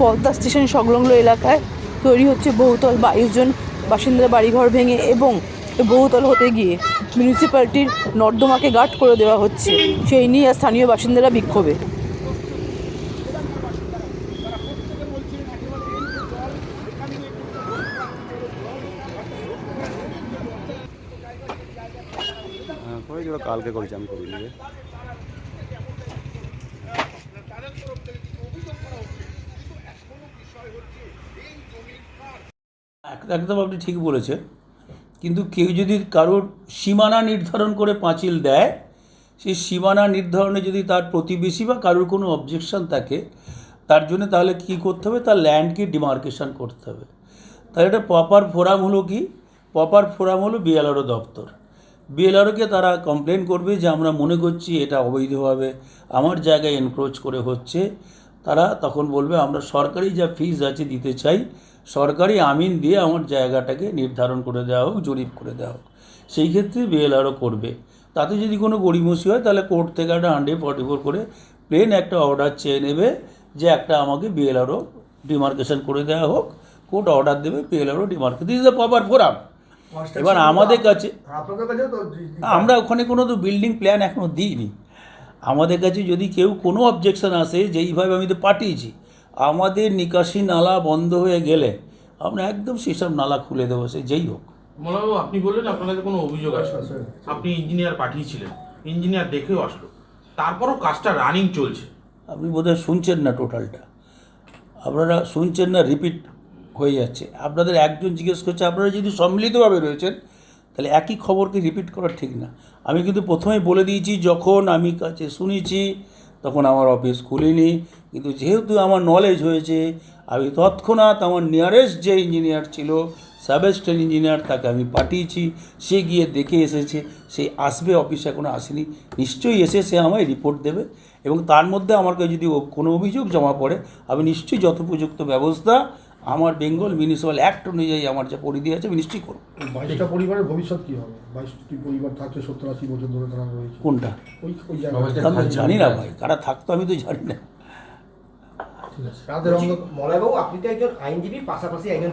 Padma station সংলগ্ন এলাকায় তৈরি হচ্ছে বহুতল বাইশ জন বাসিন্দার বাড়িঘর ভেঙে এবং বহুতল হতে গিয়ে মিউনিসিপ্যালিটির নর্দমাকে গার্ড করে দেওয়া হচ্ছে। সেই নিয়ে স্থানীয় বাসিন্দারা বিক্ষোভে। হ্যাঁ কালকে করেছি, আমি করিনি একদম আপনি ঠিক বলেছেন। কিন্তু কেউ যদি কারোর সীমানা নির্ধারণ করে পাঁচিল দেয়, সেই সীমানা নির্ধারণে যদি তার প্রতিবেশী বা কারোর কোনো অবজেকশন থাকে, তার জন্য তাহলে কি করতে হবে? তার ল্যান্ডকে ডিমার্কেশন করতে হবে। তাহলে এটা প্রপার ফোরাম হলো কি? প্রপার ফোরাম হলো বিএলআরও দপ্তর। বিএলআরওকে তারা কমপ্লেন করবে যে, আমরা মনে করছি এটা অবৈধভাবে, আমার জায়গায় এনক্রোচ করে হচ্ছে। তারা তখন বলবে, আমরা সরকারি যা ফিজ আছে দিতে চাই সরকারি আমিন দিয়ে আমার জায়গাটাকে নির্ধারণ করে দেওয়া হোক জরিপ করে দেওয়া হোক। সেই ক্ষেত্রে বিএলআরও করবে। তাতে যদি কোনো গড়িমসি হয় তাহলে কোর্ট থেকে একটা হান্ড্রেড ফর্টি ফোর করে প্লেন একটা অর্ডার চেয়ে নেবে যে একটা আমাকে বিএলআরও ডিমার্কেশন করে দেওয়া হোক। কোর্ট অর্ডার দেবে BLRO demarcation this the proper forum এবার আমাদের কাছে আমরা ওখানে কোনো তো বিল্ডিং প্ল্যান এখনও দিইনি। আমাদের কাছে যদি কেউ কোনো অবজেকশন আসে যে এইভাবে আমি তো পাঠিয়েছি আমাদের নিকাশি নালা বন্ধ হয়ে গেলে আমরা একদম সেসব নালা খুলে দেবো সে যেই হোক। মোলাবাবু আপনি বললেন আপনার কাছে কোনো অভিযোগ আচ্ছা, আপনি ইঞ্জিনিয়ার পাঠিয়েছিলেন ইঞ্জিনিয়ার দেখেও আসলো। তারপরও কাজটা রানিং চলছে। আপনি বোধহয় শুনছেন না টোটালটা আপনারা শুনছেন না রিপিট হয়ে যাচ্ছে। আপনাদের একজন জিজ্ঞেস করছে আপনারা যদি সম্মিলিতভাবে রয়েছেন তাহলে একই খবরকে রিপিট করা ঠিক না। আমি কিন্তু প্রথমে বলে দিয়েছি যখন আমি কাছে শুনেছি তখন আমার অফিস খুলিনি। কিন্তু যেহেতু আমার নলেজ হয়েছে, আমি তৎক্ষণাৎ আমার নিয়ারেস্ট যে ইঞ্জিনিয়ার ছিল সাবেস্টেন ইঞ্জিনিয়ার তাকে আমি পাঠিয়েছি। সে গিয়ে দেখে এসেছে, সে আসবে অফিসে এখনও আসেনি। নিশ্চয়ই এসে সে আমায় রিপোর্ট দেবে এবং তার মধ্যে আমার যদি কোনো অভিযোগ জমা পড়ে, আমি নিশ্চয়ই যথোপযুক্ত ব্যবস্থা আমার বেঙ্গল মিউনিসিপাল অ্যাক্ট অনুযায়ী আমার যে পরিধি আছে আমি করুন করব বাইশটা পরিবারের ভবিষ্যৎ কি হবে? বাইশটি পরিবার থাকছে সত্তর আশি বছর ধরে তারা রয়েছে। কোনটা? ওই ওই আমি তো জানি না ভাই কারা থাকতো আমি তো জানি না। মলয়বাবু আপনি তো একজন আইনজীবী পাশাপাশি একজন